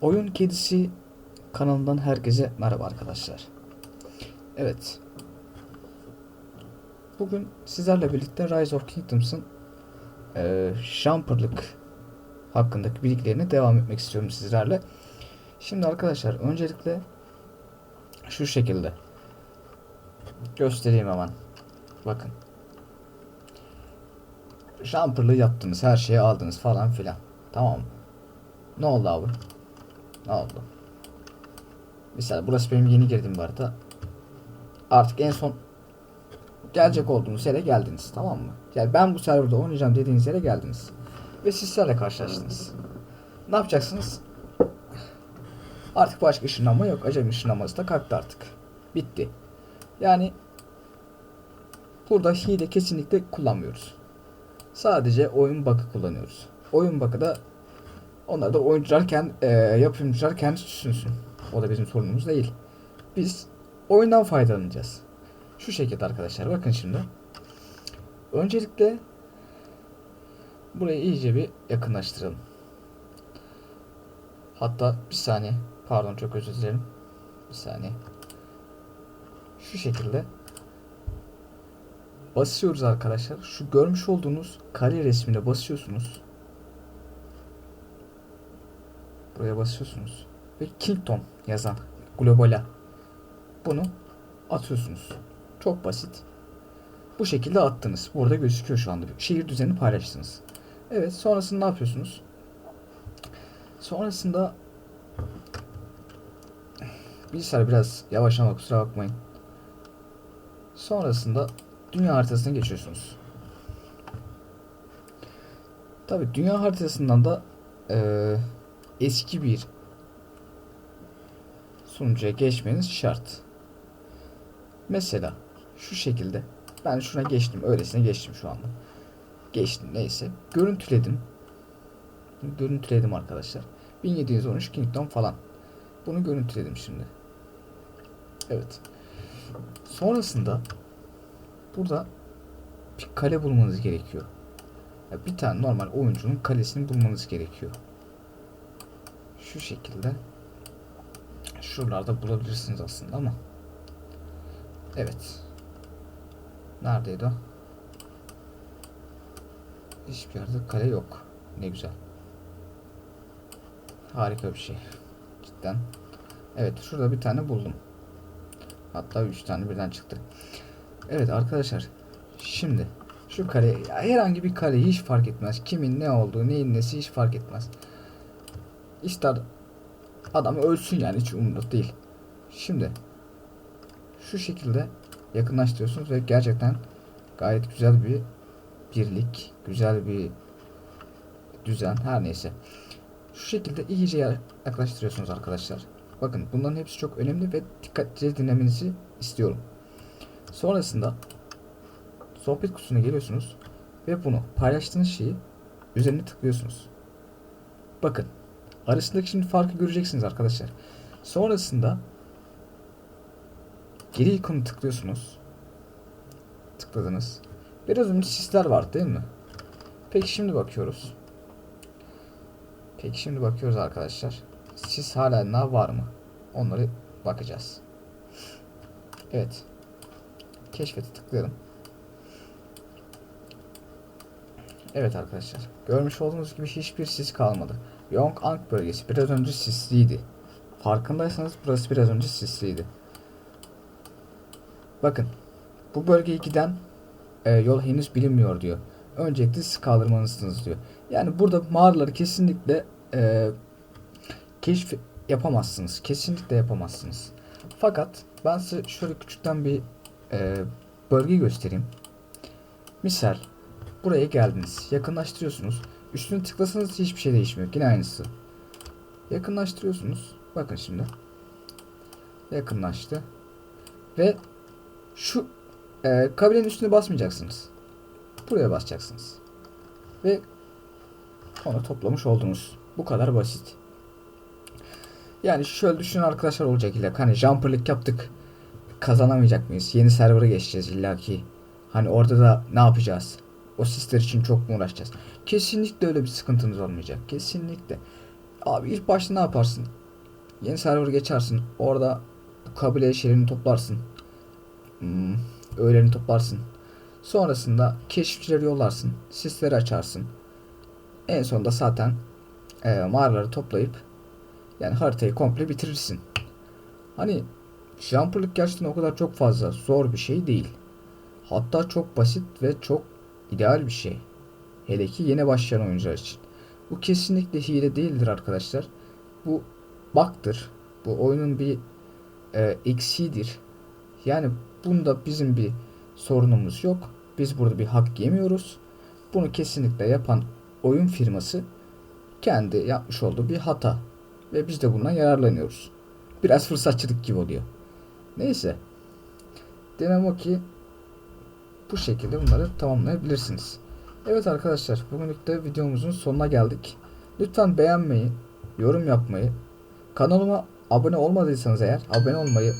Oyun Kedisi kanalından herkese merhaba arkadaşlar. Evet. Bugün sizlerle birlikte Rise of Kingdoms'ın eee jumperlık hakkındaki bilgilerine devam etmek istiyorum sizlerle. Şimdi arkadaşlar öncelikle şu şekilde göstereyim hemen. Bakın. Jumper'lığı yaptınız, her şeyi aldınız falan filan. Tamam mı? Ne oldu abi? Oldu? Mesela burası benim yeni girdim bu arada. Artık en son gelecek olduğunuz yere geldiniz tamam mı? Yani ben bu serverda oynayacağım dediğiniz yere geldiniz. Ve sizlerle karşılaştınız. Ne yapacaksınız? Artık başka ışınlanma yok. Acemi ışınlanması da kalktı artık. Bitti. Yani burada hile kesinlikle kullanmıyoruz. Sadece oyun bakı kullanıyoruz. Oyun bakı da onlar da oyuncular kendi, e, yapımcılar kendisi düşünsün. O da bizim sorunumuz değil. Biz oyundan faydalanacağız. Şu şekilde arkadaşlar bakın şimdi. Öncelikle burayı iyice bir yakınlaştıralım. Hatta bir saniye. Pardon çok özür dilerim. Bir saniye. Şu şekilde basıyoruz arkadaşlar. Şu görmüş olduğunuz kare resmine basıyorsunuz. Buraya basıyorsunuz. Ve Kingdom yazan globala bunu atıyorsunuz. Çok basit. Bu şekilde attınız. Burada gözüküyor şu anda. Şehir düzenini paylaştınız. Evet sonrasında ne yapıyorsunuz? Sonrasında bilgisayar biraz yavaş ama kusura bakmayın. Sonrasında dünya haritasına geçiyorsunuz. Tabi dünya haritasından da eee, eski bir sunucuya geçmeniz şart. Mesela şu şekilde ben şuna geçtim öylesine geçtim şu anda. Geçtim neyse. Görüntüledim. Görüntüledim arkadaşlar. 1713 Kingdom falan. Bunu görüntüledim şimdi. Evet. Sonrasında burada bir kale bulmanız gerekiyor. Bir tane normal oyuncunun kalesini bulmanız gerekiyor. Şu şekilde. Şuralarda bulabilirsiniz aslında ama. Evet. Neredeydi o? Hiçbir yerde kale yok. Ne güzel. Harika bir şey. Cidden. Evet şurada bir tane buldum. Hatta üç tane birden çıktı. Evet arkadaşlar. Şimdi şu kare herhangi bir kare hiç fark etmez. Kimin ne olduğu neyin nesi hiç fark etmez. İster adam ölsün yani hiç umurumda değil. Şimdi şu şekilde yakınlaştırıyorsunuz ve gerçekten gayet güzel bir birlik, güzel bir düzen her neyse. Şu şekilde iyice yaklaştırıyorsunuz arkadaşlar. Bakın bunların hepsi çok önemli ve dikkatlice dinlemenizi istiyorum. Sonrasında sohbet kutusuna geliyorsunuz ve bunu paylaştığınız şeyi üzerine tıklıyorsunuz. Bakın arasındaki şimdi farkı göreceksiniz arkadaşlar. Sonrasında geri ikonu tıklıyorsunuz. Tıkladınız. Biraz önce sisler vardı değil mi? Peki şimdi bakıyoruz. Peki şimdi bakıyoruz arkadaşlar. Sis hala ne var mı? Onları bakacağız. Evet. Keşfete tıklayalım. Evet arkadaşlar. Görmüş olduğunuz gibi hiçbir sis kalmadı. Yong'ang bölgesi biraz önce sisliydi. Farkındaysanız burası biraz önce sisliydi. Bakın. Bu bölgeye giden e, yol henüz bilinmiyor diyor. Öncelikle siz kaldırmalısınız diyor. Yani burada mağaraları kesinlikle e, keşif yapamazsınız. Kesinlikle yapamazsınız. Fakat ben size şöyle küçükten bir e, bölge göstereyim. Misal buraya geldiniz. Yakınlaştırıyorsunuz. Üstüne tıklasanız hiçbir şey değişmiyor. Yine aynısı. Yakınlaştırıyorsunuz. Bakın şimdi. Yakınlaştı. Ve şu e, kabilenin üstüne basmayacaksınız. Buraya basacaksınız. Ve onu toplamış oldunuz. Bu kadar basit. Yani şöyle düşünün arkadaşlar olacak illa. Hani jumperlık yaptık. Kazanamayacak mıyız? Yeni server'a geçeceğiz illaki. Hani orada da ne yapacağız? O sisler için çok mu uğraşacağız? Kesinlikle öyle bir sıkıntımız olmayacak. Kesinlikle. Abi ilk başta ne yaparsın? Yeni server geçersin. Orada kabile şeylerini toplarsın. Hmm, öğelerini toplarsın. Sonrasında keşifçileri yollarsın. Sisleri açarsın. En sonunda zaten e, mağaraları toplayıp yani haritayı komple bitirirsin. Hani jumperlık gerçekten o kadar çok fazla zor bir şey değil. Hatta çok basit ve çok ideal bir şey. Hele ki yeni başlayan oyuncular için. Bu kesinlikle hile değildir arkadaşlar. Bu bug'tır. Bu oyunun bir e, eksiğidir. Yani bunda bizim bir sorunumuz yok. Biz burada bir hak yemiyoruz. Bunu kesinlikle yapan oyun firması kendi yapmış olduğu bir hata. Ve biz de bundan yararlanıyoruz. Biraz fırsatçılık gibi oluyor. Neyse. Demem ki bu şekilde bunları tamamlayabilirsiniz. Evet arkadaşlar bugünlük de videomuzun sonuna geldik. Lütfen beğenmeyi, yorum yapmayı, kanalıma abone olmadıysanız eğer abone olmayı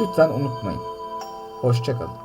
lütfen unutmayın. Hoşçakalın.